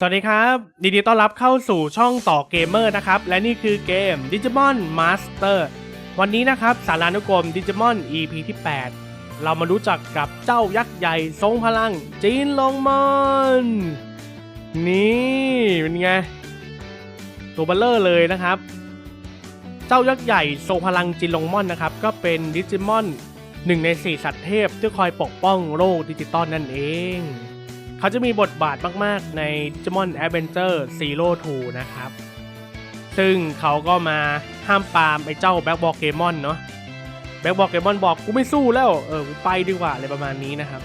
สวัสดีครับยินดีต้อนรับเข้าสู่ช่องต่อเกมเมอร์นะครับ และนี่คือเกม Digimon Master วันนี้นะครับ สารานุกรม Digimon EP ที่ 8 เรามารู้จักกับเจ้ายักษ์ใหญ่ทรงพลัง จีนลงมอนนี่เป็นไง ตัวเบลเลอร์เลยนะครับ เจ้ายักษ์ใหญ่ทรงพลังจินลงมอนนะครับ ก็เป็นดิจิมอนหนึ่งในสี่สัตว์เทพที่คอยปกป้องโลกดิจิตอลนั่นเอง เขาจะมีบทบาทมาก ๆ ใน Digimon Adventure Zero 2นะครับ ซึ่งเขาก็มาห้ามปามไอ้เจ้าแบ็กบอกเกมอนเนาะแบ็กบอกเกมอนบอกกูไม่สู้แล้ว เออกูไปดีกว่าอะไรประมาณนี้นะครับ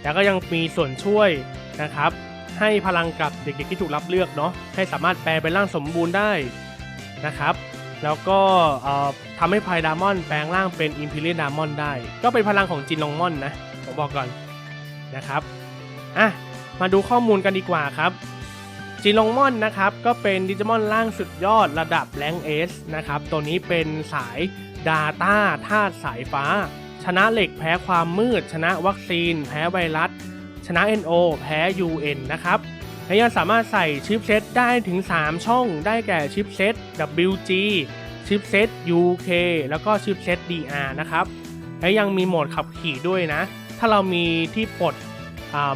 แต่ก็ยังมีส่วนช่วยนะครับ ให้พลังกับเด็ก ๆ ที่ถูกรับเลือกเนาะให้สามารถแปลเป็นร่างสมบูรณ์ได้นะครับแล้วก็ทำให้ไพดามอนแปลงร่างเป็นอิมพีเรียดามอนได้ ก็เป็นพลังของจินลงมอนนะ ผมบอกก่อนนะครับ อะมาดูข้อมูลกันดีกว่าครับจินลงมอนนะครับก็เป็นดิจิมอนล่างสุดยอดระดับแรงเอสนะครับตัวนี้เป็นสาย Data ธาตุสายฟ้า ชนะเหล็กแพ้ความมืด ชนะวัคซีน แพ้ไวรัส ชนะ NO แพ้ UN นะครับและยังสามารถใส่ชิปเซตได้ถึง 3 ช่องได้แก่ชิปเซต WG ชิปเซต UK แล้วก็ชิปเซต DR นะครับและยังมีโหมดขับขี่ด้วยนะ ถ้าเรามีที่ปลด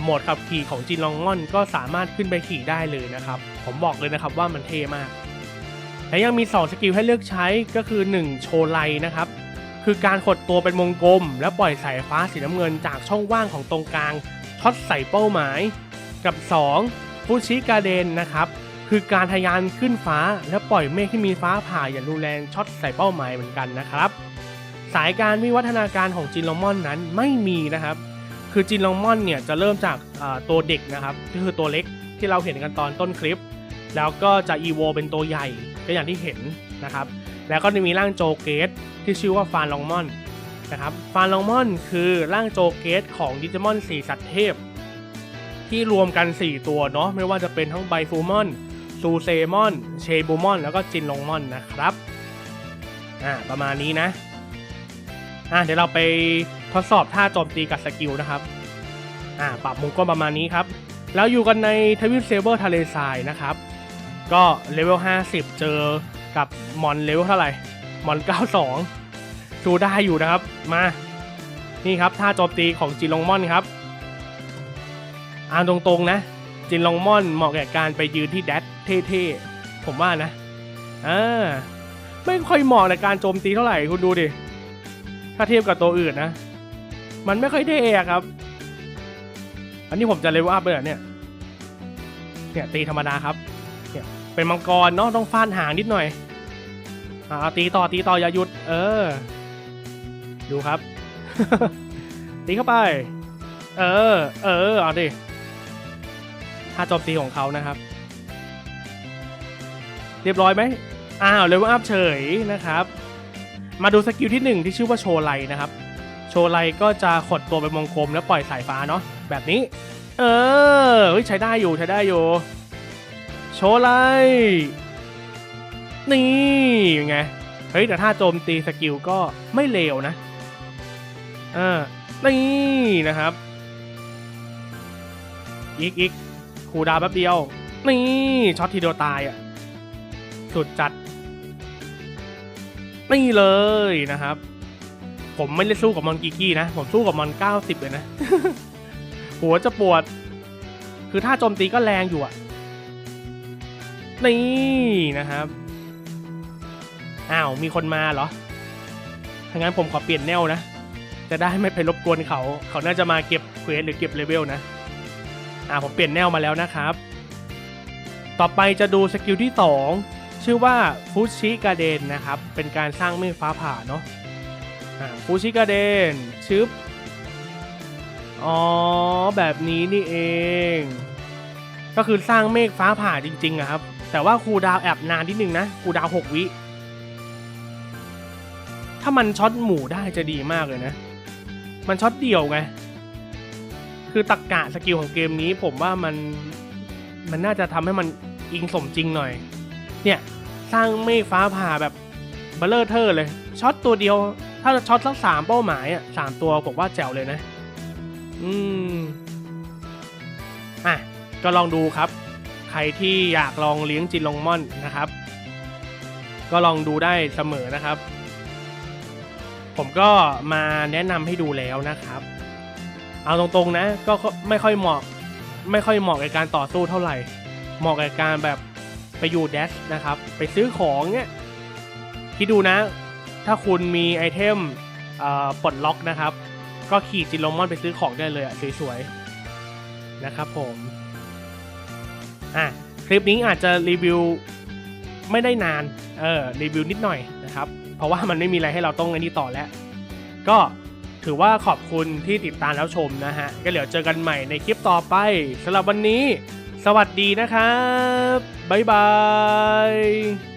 โหมดขับขี่ของจินลองงอนก็สามารถขึ้นไปขี่ได้เลยนะครับ ผมบอกเลยนะครับว่ามันเท่มาก และยังมี 2 สกิลให้เลือกใช้ก็คือ 1 โชไลนะครับ คือการขดตัวเป็นวงกลม และปล่อยสายฟ้าสีน้ำเงินจากช่องว่างของตรงกลางช็อตใส่เป้าหมาย กับ 2 ฟูชิกาเดนนะครับ คือการทะยานขึ้นฟ้า และปล่อยเมฆที่มีฟ้าผ่าอย่างรุนแรงช็อตใส่เป้าหมายเหมือนกันนะครับ สายการวิวัฒนาการของจินลอมอนนั้นไม่มีนะครับ คือจินลองมอนเนี่ยจะเริ่มจากตัวเด็กนะครับก็คือตัวเล็กที่เราเห็นกันตอนต้นคลิป แล้วก็จะอีโวเป็นตัวใหญ่ก็อย่างที่เห็นนะครับ แล้วก็จะมีร่างโจเกตที่ชื่อว่าฟานลองมอนนะครับฟานลองมอนคือร่างโจเกตของดิจิมอน4สัตว์เทพ ที่รวมกัน 4 ตัวเนาะไม่ว่าจะเป็นทั้งไบฟูมอนซูเซมอน เชบูมอน แล้วก็จินลองมอนนะครับอ่าประมาณนี้นะอะเดี๋ยวเราไป ทดสอบท่าโจมตีกับสกิลนะครับอ่าปรับมุมกล้องประมาณนี้ครับ แล้วอยู่กันในทวิปเซเบอร์ทะเลทรายนะครับ ก็เลเวล 50 เจอกับมอนเลเวลเท่าไหร่ มอน 92สู้ได้อยู่นะครับ มา นี่ครับท่าโจมตีของจินลงมอนครับอ่านตรงๆนะ จินลองมอนเหมาะแก่การไปยืนที่แดดเท่ๆ ผมว่านะอ่าไม่ค่อยเหมาะในการโจมตีเท่าไหร่คุณดูดิ ถ้าเทียบกับตัวอื่นนะ มันไม่ค่อยเท่อะครับ อันนี้ผมจะเลเวลอัพเลยเหรอเนี่ย เนี่ยตีธรรมดาครับ เนี่ยเป็นมังกรเนาะต้องฟาดหางนิดหน่อยอ่าตีต่อตีต่ออย่าหยุด เออ ดูครับ ตีเข้าไป เออ เออเอาดิท่าโจมตีของเขานะครับ เรียบร้อยไหมอ้าวเลเวลอัพเฉยนะครับ มาดูสกิลที่ 1 ที่ชื่อว่าโชไลนะครับ โชไลก็จะขดตัวเป็นวงกลมแล้วปล่อยสายฟ้าเนาะแบบนี้ เออใช้ได้อยู่ใช้ได้อยู่ โชไลนี่ยังไงเฮ้ยแต่ถ้าโจมตีสกิลก็ไม่เลวนะเออนี่นะครับ อีกอีกคูดาวแป๊บเดียว นี่ช็อตทีเดียวตายอะสุดจัดนี่เลยนะครับ ผมไม่ได้สู้กับมอนกีกี้นะ ผมสู้กับมอน 90 เลยนะ หัวจะปวด คือถ้าโจมตีก็แรงอยู่อะนี่นะครับ อ้าว มีคนมาเหรอถ้างั้นผมขอเปลี่ยนแนวนะ จะได้ไม่ไปรบกวนเขา เขาน่าจะมาเก็บเควสหรือเก็บเลเวลนะ อ่า ผมเปลี่ยนแนวมาแล้วนะครับ ต่อไปจะดูสกิลที่ 2 ชื่อว่าฟูชิกาเดนนะครับ เป็นการสร้างเมฆฟ้าผ่าเนาะอ่า ฟูชิกาเดนชึบ อ๋อ แบบนี้นี่เอง ก็คือสร้างเมฆฟ้าผ่าจริงๆอะครับ แต่ว่าคูดาวแอบนานนิดนึงนะคูดาว 6 วิ ถ้ามันช็อตหมู่ได้จะดีมากเลยนะ มันช็อตเดี่ยวไง คือตักกะสกิลของเกมนี้ผมว่ามัน มันน่าจะทำให้มันอิงสมจริงหน่อย เนี่ย สร้างเมฆฟ้าผ่าแบบเบลเลอร์เทอร์เลย ช็อตตัวเดียว ถ้าช็อตสักสามเป้าหมายอะสามตัวผมว่าแจ๋วเลยนะ อืม อะ ก็ลองดูครับ ใครที่อยากลองเลี้ยงจินลงม่อนนะครับ ก็ลองดูได้เสมอนะครับ ผมก็มาแนะนำให้ดูแล้วนะครับ เอาตรงๆนะ ก็ไม่ค่อยเหมาะ ไม่ค่อยเหมาะกับการต่อสู้เท่าไหร่ เหมาะกับการแบบไปอยู่แดชนะครับ ไปซื้อของเนี้ยคิดดูนะ ถ้าคุณมีไอเทมเปลดล็อกนะครับ ก็ขี่จิโลมอนไปซื้อของได้เลยอะสวยๆ นะครับผมอะคลิปนี้อาจจะรีวิวไม่ได้นานเออรีวิวนิดหน่อยนะครับ เพราะว่ามันไม่มีอะไรให้เราต้องอันนี้ต่อแล้ว ก็ถือว่าขอบคุณที่ติดตามแล้วชมนะฮะ ก็เดี๋ยวเจอกันใหม่ในคลิปต่อไปสำหรับวันนี้ สวัสดีนะครับ บ๊ายบาย